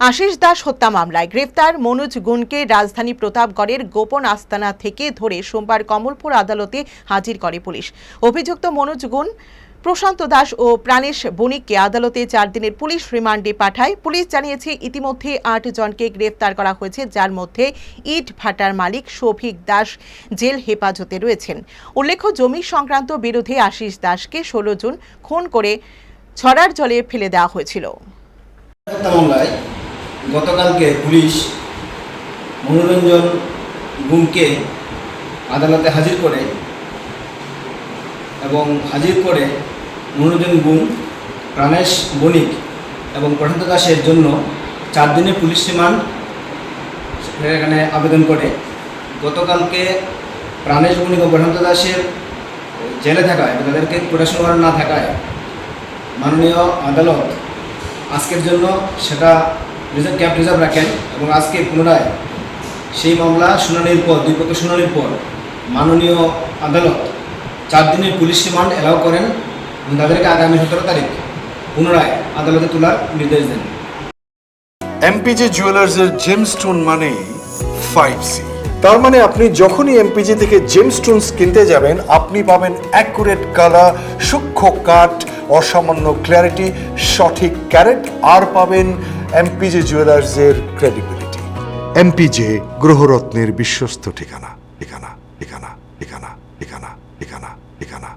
আশিস দাস হত্যা মামলায় গ্রেফতার মনোজ গুণকে রাজধানী প্রতাপগড়ের গোপন আস্তানা থেকে ধরে সোমবার কমলপুর আদালতে হাজির করে পুলিশ। অভিযুক্ত মনোজ গুণ প্রশান্ত দাস ও প্রাণেশ বণিককে আদালতে চার দিনের পুলিশ রিমান্ডে পাঠায়। পুলিশ জানিয়েছে, ইতিমধ্যে আট জনকে গ্রেফতার করা হয়েছে, যার মধ্যে ইট ভাটার মালিক শফিক দাস জেল হেফাজতে রয়েছেন। উল্লেখ্য, জমি সংক্রান্ত বিরোধে আশিস দাসকে ষোলো জুন খুন করে ছড়ার জলে ফেলে দেওয়া হয়েছিল। গতকালকে পুলিশ মনোরঞ্জন গুমকে আদালতে হাজির করে এবং হাজির করে মনোরঞ্জন গুম, প্রাণেশ বণিক এবং প্রশান্ত দাসের জন্য চার দিনের পুলিশ রিমান্ড এখানে আবেদন করে। গতকালকে প্রাণেশ বণিক ও প্রশান্ত দাসের জেলে থাকায় তাদেরকে প্রোটেকশন ওয়ারেন্ট না থাকায় মাননীয় আদালত আজকের জন্য সেটা রিজার্ভ ক্যাব রিজার্ভ রাখেন এবং আজকে পুনরায় সেই মামলা শুনানির পর দুই পক্ষ শুনানির পর মাননীয় আদালত চার দিনের পুলিশ রিমান্ড অ্যালাউ করেন এবং তাদেরকে আগামী সতেরো তারিখ পুনরায় আদালতে তোলার নির্দেশ দেন। এমপিজে জুয়েলার্সের জেমস্টোন মানে ফাইভ সি তার মানে আপনি যখনই এমপিজে থেকে জেমস্টোনস কিনতে যাবেন আপনি পাবেন অ্যাকুরেট কালার সূক্ষ্ম কাট অসামান্য ক্ল্যারিটি সঠিক ক্যারেট আর পাবেন এমপিজে জুয়েলার্সের ক্রেডিবিলিটি এমপিজে গ্রহরত্নের বিশ্বস্ত ঠিকানা ঠিকানা ঠিকানা ঠিকানা ঠিকানা ঠিকানা ঠিকানা।